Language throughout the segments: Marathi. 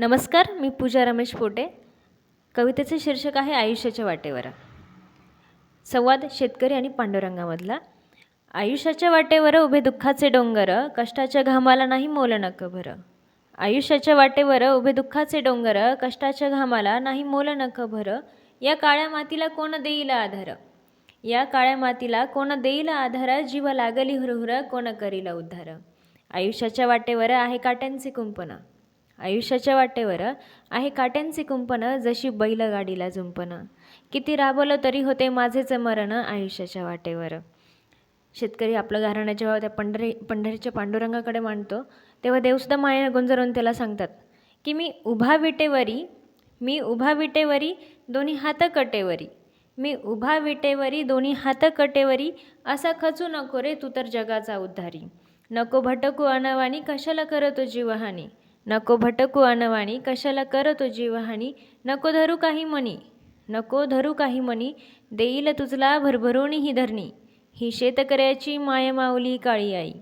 नमस्कार मी पूजा रमेश पोटे. कवितेचे शीर्षक आहे आयुष्याच्या वाटेवर. संवाद शेतकरी आणि पांडुरंगामधला. आयुष्याच्या वाटेवर उभे दुःखाचे डोंगर कष्टाच्या घामाला नाही मोल नक भरं. आयुष्याच्या वाटेवर उभे दुःखाचे डोंगर कष्टाच्या घामाला नाही मोल नक भरं. या काळ्या मातीला कोण देईल आधार? या काळ्या मातीला कोण देईल आधार? जीव लागली हुरहुर कोण करील उद्धार? आयुष्याच्या वाटेवर आहे काट्यांचे कुंपणा. आयुष्याच्या वाटेवर आहे काट्यांचे कुंपणं जशी बैलगाडीला झुंपणं. किती राबवलं तरी होते माझेच मरण आयुष्याच्या वाटेवर. शेतकरी आपलं घराणं जेव्हा त्या पंढरी पंढरीच्या पांडुरंगाकडे मांडतो तेव्हा देवसुद्धा मायेनं गुंजरून त्याला सांगतात की मी उभा विटेवरी मी उभा विटेवरी दोन्ही हात कटेवरी. मी उभा विटेवरी दोन्ही हात कटेवरी असा खचू नको रे तू तर जगाचा उद्धारी. नको भटकू अनवानी कशाला करतो जीवहानी? नको भटकू अनवाणी कशाला करतो जीवहानी? नको धरू काही मनी नको धरू काही मनी देईल तुझला भरभरून ही धरणी. ही शेतकऱ्याची माय माऊली काळी आई.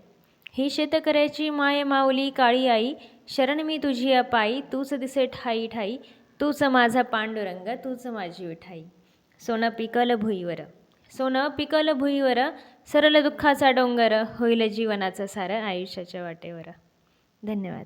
ही शेतकऱ्याची माय माऊली काळी आई शरण मी तुझी अपाई तूच दिसे ठाई ठाई तूच माझा पांडुरंग तूच माझी विठाई. सोनं पिकल भुईवर सोनं पिकल भुईवर सरल दुःखाचा डोंगर होईल जीवनाचं सारं आयुष्याच्या वाटेवर. धन्यवाद.